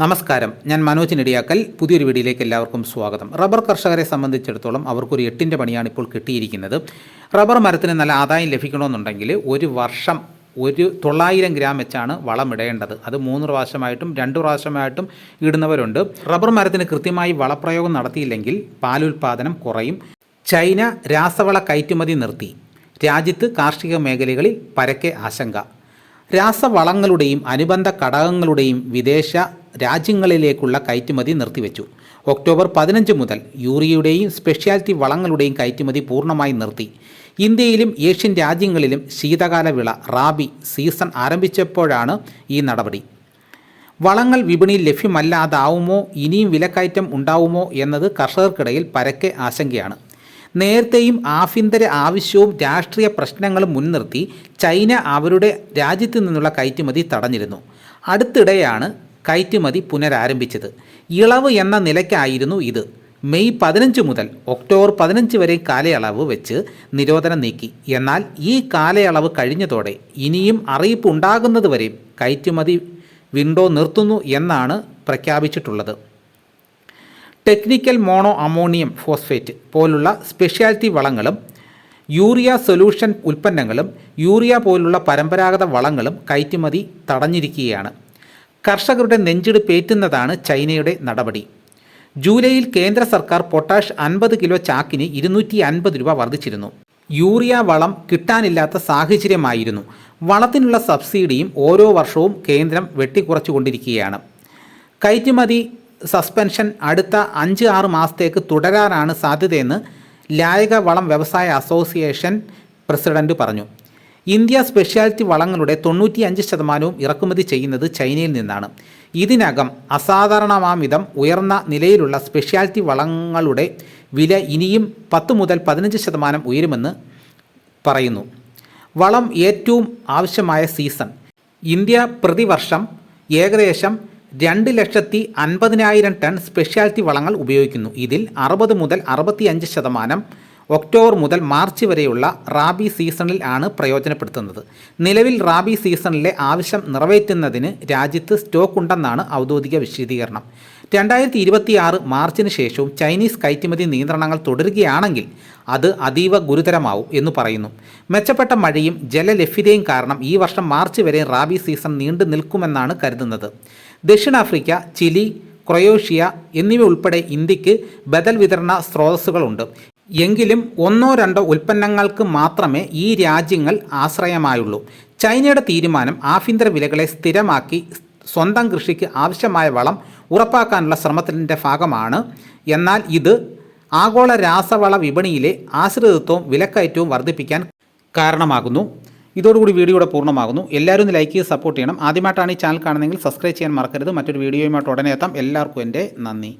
നമസ്കാരം. ഞാൻ മനോജ് നെടിയാക്കൽ. പുതിയൊരു വീഡിയോയിലേക്ക് എല്ലാവർക്കും സ്വാഗതം. റബ്ബർ കർഷകരെ സംബന്ധിച്ചിടത്തോളം അവർക്കൊരു എട്ടിന്റെ പണിയാണ് ഇപ്പോൾ കിട്ടിയിരിക്കുന്നത്. റബ്ബർ മരത്തിന് നല്ല ആദായം ലഭിക്കണമെന്നുണ്ടെങ്കിൽ ഒരു വർഷം ഒരു തൊള്ളായിരം ഗ്രാം വെച്ചാണ് വളമിടേണ്ടത് അത് മൂന്ന് പ്രാവശ്യമായിട്ടും രണ്ട് പ്രാവശ്യമായിട്ടും ഇടുന്നവരുണ്ട്. റബ്ബർ മരത്തിന് കൃത്യമായി വളപ്രയോഗം നടത്തിയില്ലെങ്കിൽ പാലുൽപാദനം കുറയും. ചൈന രാസവള കയറ്റുമതി നിർത്തി. രാജ്യത്ത് കാർഷിക മേഖലകളിൽ പരക്കെ ആശങ്ക. രാസവളങ്ങളുടെയും അനുബന്ധ ഘടകങ്ങളുടെയും വിദേശ രാജ്യങ്ങളിലേക്കുള്ള കയറ്റുമതി നിർത്തിവെച്ചു. ഒക്ടോബർ പതിനഞ്ച് മുതൽ യൂറിയയുടെയും സ്പെഷ്യാലിറ്റി വളങ്ങളുടെയും കയറ്റുമതി പൂർണമായി നിർത്തി. ഇന്ത്യയിലും ഏഷ്യൻ രാജ്യങ്ങളിലും ശീതകാല വിള റാബി സീസൺ ആരംഭിച്ചപ്പോഴാണ് ഈ നടപടി. വളങ്ങൾ വിപണിയിൽ ലഭ്യമല്ലാതാവുമോ? ഇനിയും വിലക്കയറ്റം ഉണ്ടാവുമോ? എന്നത് കർഷകർക്കിടയിൽ പരക്കെ ആശങ്കയാണ്. നേരത്തെയും ആഭ്യന്തര ആവശ്യവും രാഷ്ട്രീയ പ്രശ്നങ്ങളും മുൻനിർത്തി ചൈന അവരുടെ രാജ്യത്തു നിന്നുള്ള കയറ്റുമതി തടഞ്ഞിരുന്നു. അടുത്തിടെയാണ് കയറ്റുമതി പുനരാരംഭിച്ചത്. ഇളവ് എന്ന നിലയ്ക്കായിരുന്നു ഇത്. മെയ് പതിനഞ്ച് മുതൽ ഒക്ടോബർ പതിനഞ്ച് വരെ കാലയളവ് വെച്ച് നിരോധനം നീക്കി. എന്നാൽ ഈ കാലയളവ് കഴിഞ്ഞതോടെ ഇനിയും അറിയിപ്പ് ഉണ്ടാകുന്നതുവരെ കയറ്റുമതി വിൻഡോ നിർത്തുന്നു എന്നാണ് പ്രഖ്യാപിച്ചിട്ടുള്ളത്. ടെക്നിക്കൽ മോണോ അമോണിയം ഫോസ്ഫേറ്റ് പോലുള്ള സ്പെഷ്യാലിറ്റി വളങ്ങളും യൂറിയ സൊല്യൂഷൻ ഉൽപ്പന്നങ്ങളും യൂറിയ പോലുള്ള പരമ്പരാഗത വളങ്ങളും കയറ്റുമതി തടഞ്ഞിരിക്കുകയാണ്. കർഷകരുടെ നെഞ്ചിടിപ്പേറ്റുന്നതാണ് ചൈനയുടെ നടപടി. ജൂലൈയിൽ കേന്ദ്ര സർക്കാർ പൊട്ടാഷ് അൻപത് കിലോ ചാക്കിന് ഇരുന്നൂറ്റി അൻപത് രൂപ വർദ്ധിച്ചിരുന്നു. യൂറിയ വളം കിട്ടാനില്ലാത്ത സാഹചര്യമായിരുന്നു. വളത്തിനുള്ള സബ്സിഡിയും ഓരോ വർഷവും കേന്ദ്രം വെട്ടിക്കുറച്ചുകൊണ്ടിരിക്കുകയാണ്. കയറ്റുമതി സസ്പെൻഷൻ അടുത്ത അഞ്ച് ആറ് മാസത്തേക്ക് തുടരാനാണ് സാധ്യതയെന്ന് ലായക വളം വ്യവസായ അസോസിയേഷൻ പ്രസിഡന്റ് പറഞ്ഞു. ഇന്ത്യ സ്പെഷ്യാലിറ്റി വളങ്ങളുടെ തൊണ്ണൂറ്റിയഞ്ച് ശതമാനവും ഇറക്കുമതി ചെയ്യുന്നത് ചൈനയിൽ നിന്നാണ്. ഇതിനകം അസാധാരണമാമിതം ഉയർന്ന നിലയിലുള്ള സ്പെഷ്യാലിറ്റി വളങ്ങളുടെ വില ഇനിയും പത്ത് മുതൽ പതിനഞ്ച് ശതമാനം ഉയരുമെന്ന് പറയുന്നു. വളം ഏറ്റവും ആവശ്യമായ സീസൺ. ഇന്ത്യ പ്രതിവർഷം ഏകദേശം രണ്ട് ലക്ഷത്തി അൻപതിനായിരം ടൺ സ്പെഷ്യാലിറ്റി വളങ്ങൾ ഉപയോഗിക്കുന്നു. ഇതിൽ അറുപത് മുതൽ അറുപത്തിയഞ്ച് ശതമാനം ഒക്ടോബർ മുതൽ മാർച്ച് വരെയുള്ള റാബി സീസണിൽ ആണ് പ്രയോജനപ്പെടുത്തുന്നത്. നിലവിൽ റാബി സീസണിലെ ആവശ്യം നിറവേറ്റുന്നതിന് രാജ്യത്ത് സ്റ്റോക്ക് ഉണ്ടെന്നാണ് ഔദ്യോഗിക വിശദീകരണം. രണ്ടായിരത്തി ഇരുപത്തിയാറ് മാർച്ചിന് ശേഷവും ചൈനീസ് കയറ്റുമതി നിയന്ത്രണങ്ങൾ തുടരുകയാണെങ്കിൽ അത് അതീവ ഗുരുതരമാവും എന്ന് പറയുന്നു. മെച്ചപ്പെട്ട മഴയും ജലലഭ്യതയും കാരണം ഈ വർഷം മാർച്ച് വരെ റാബി സീസൺ നീണ്ടു നിൽക്കുമെന്നാണ് കരുതുന്നത്. ദക്ഷിണാഫ്രിക്ക ചിലി ക്രൊയേഷ്യ എന്നിവ ഉൾപ്പെടെ ഇന്ത്യയ്ക്ക് ബദൽ വിതരണ സ്രോതസ്സുകളുണ്ട്. എങ്കിലും ഒന്നോ രണ്ടോ ഉൽപ്പന്നങ്ങൾക്ക് മാത്രമേ ഈ രാജ്യങ്ങൾ ആശ്രയമായുള്ളൂ. ചൈനയുടെ തീരുമാനം ആഭ്യന്തര വിലകളെ സ്ഥിരമാക്കി സ്വന്തം കൃഷിക്ക് ആവശ്യമായ വളം ഉറപ്പാക്കാനുള്ള ശ്രമത്തിന്റെ ഭാഗമാണ്. എന്നാൽ ഇത് ആഗോള രാസവള വിപണിയിലെ ആശ്രിതത്വവും വിലക്കയറ്റവും വർദ്ധിപ്പിക്കാൻ കാരണമാകുന്നു. ഇതോടുകൂടി വീഡിയോയുടെ പൂർണമാകുന്നു. എല്ലാവരും ഒന്ന് ലൈക്ക് ചെയ്ത് സപ്പോർട്ട് ചെയ്യണം. ആദ്യമായിട്ടാണ് ഈ ചാനൽ കാണുന്നതെങ്കിൽ സബ്സ്ക്രൈബ് ചെയ്യാൻ മറക്കരുത്. മറ്റൊരു വീഡിയോയുമായിട്ട് ഉടനെ എത്താം. എല്ലാവർക്കും എന്റെ നന്ദി.